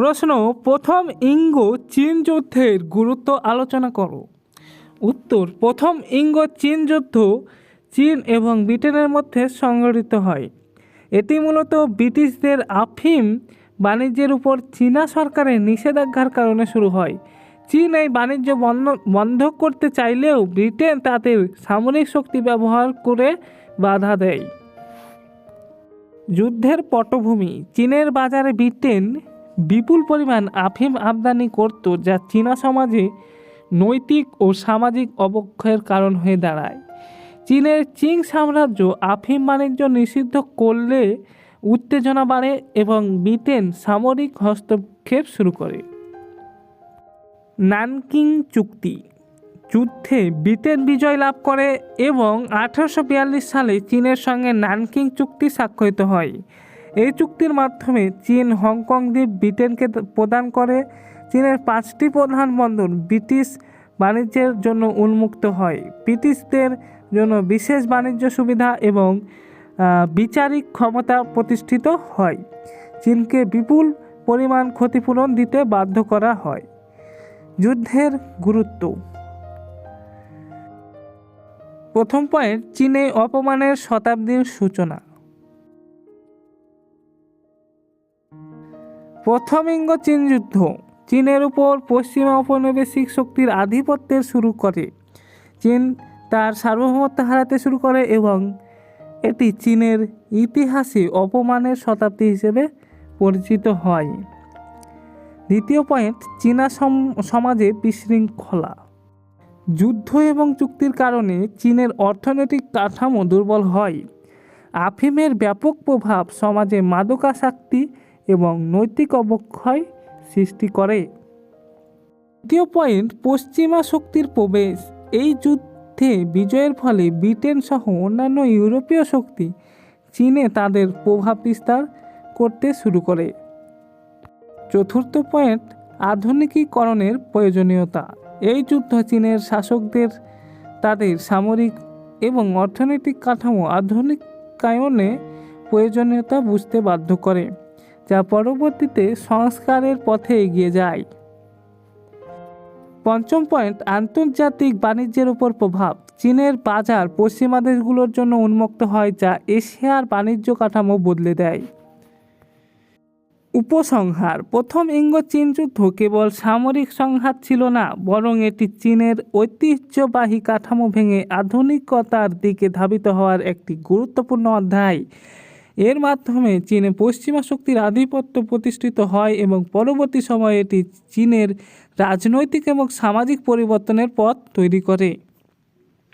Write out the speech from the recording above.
প্রশ্ন, প্রথম ইঙ্গ চীন যুদ্ধের গুরুত্ব আলোচনা করো। উত্তর, প্রথম ইঙ্গ চীন যুদ্ধ চীন এবং ব্রিটেনের মধ্যে সংঘটিত হয়। এটি মূলত ব্রিটিশদের আফিম বাণিজ্যের উপর চীনা সরকারের নিষেধাজ্ঞার কারণে শুরু হয়। চীন এই বাণিজ্য বন্ধ বন্ধ করতে চাইলেও ব্রিটেন তাদের সামরিক শক্তি ব্যবহার করে বাধা দেয়। যুদ্ধের পটভূমি, চীনের বাজারে ব্রিটেন বিপুল পরিমাণ আফিম আমদানি করত যা চীনা সমাজে নৈতিক ও সামাজিক অবক্ষয়ের কারণ হয়ে দাঁড়ায়। চীনের চিং সাম্রাজ্য আফিম বাণিজ্য নিষিদ্ধ করলে উত্তেজনা বাড়ে এবং ব্রিটেন সামরিক হস্তক্ষেপ শুরু করে। নানকিং চুক্তি, যুদ্ধে ব্রিটেন বিজয় লাভ করে এবং আঠারোশো বিয়াল্লিশ সালে চীনের সঙ্গে নানকিং চুক্তি স্বাক্ষরিত হয়। এই চুক্তির মাধ্যমে চীন, হংকং দ্বীপ ব্রিটেনকে প্রদান করে। চীনের পাঁচটি প্রধান বন্দর ব্রিটিশ বাণিজ্যের জন্য উন্মুক্ত হয়। ব্রিটিশদের জন্য বিশেষ বাণিজ্য সুবিধা এবং বিচারিক ক্ষমতা প্রতিষ্ঠিত হয়। চীনকে বিপুল পরিমাণ ক্ষতিপূরণ দিতে বাধ্য করা হয়। যুদ্ধের গুরুত্ব। প্রথম পয়েন্ট, চীনে অপমানের শতাব্দীর সূচনা। প্রথম ইঙ্গ চীন যুদ্ধ। চীনের উপর পশ্চিমা ঔপনিবেশিক শক্তির আধিপত্যের শুরু করে। চীন তার সার্বভৌমত্ব হারাতে শুরু করে এবং এটি চীনের ইতিহাসে অপমানের শতাব্দী হিসেবে পরিচিত হয়। দ্বিতীয় পয়েন্ট, চীনা সম- সমাজে বিশৃঙ্খলা। যুদ্ধ এবং চুক্তির কারণে চীনের অর্থনৈতিক কাঠামো দুর্বল হয়। আফিমের ব্যাপক প্রভাব সমাজে মাদকাসক্তি এবং নৈতিক অবক্ষয় সৃষ্টি করে। দ্বিতীয় পয়েন্ট, পশ্চিমা শক্তির প্রবেশ। এই যুদ্ধে বিজয়ের ফলে ব্রিটেন সহ অন্যান্য ইউরোপীয় শক্তি চীনে তাদের প্রভাব বিস্তার করতে শুরু করে। চতুর্থ পয়েন্ট, আধুনিকীকরণের প্রয়োজনীয়তা। এই যুদ্ধ চীনের শাসকদের তাদের সামরিক এবং অর্থনৈতিক কাঠামো আধুনিকায়নে প্রয়োজনীয়তা বুঝতে বাধ্য করে। যা পরবর্তীতে সংস্কারের পথে এগিয়ে যায়। পঞ্চম পয়েন্ট, আন্তর্জাতিক বাণিজ্যের উপর প্রভাব। চীনের বাজার পশ্চিমা দেশগুলোর জন্য উন্মুক্ত হয়, যা এশিয়ার বাণিজ্য কাঠামো বদলে দেয়। উপসংহার, প্রথম ইঙ্গ চীন যুদ্ধ কেবল সামরিক সংঘাত ছিল না, বরং এটি চীনের ঐতিহ্যবাহী কাঠামো ভেঙে আধুনিকতার দিকে ধাবিত হওয়ার একটি গুরুত্বপূর্ণ অধ্যায়। এর মাধ্যমে চীনে পশ্চিমা শক্তির আধিপত্য প্রতিষ্ঠিত হয় এবং পরবর্তী সময়ে এটি চীনের রাজনৈতিক এবং সামাজিক পরিবর্তনের পথ তৈরি করে।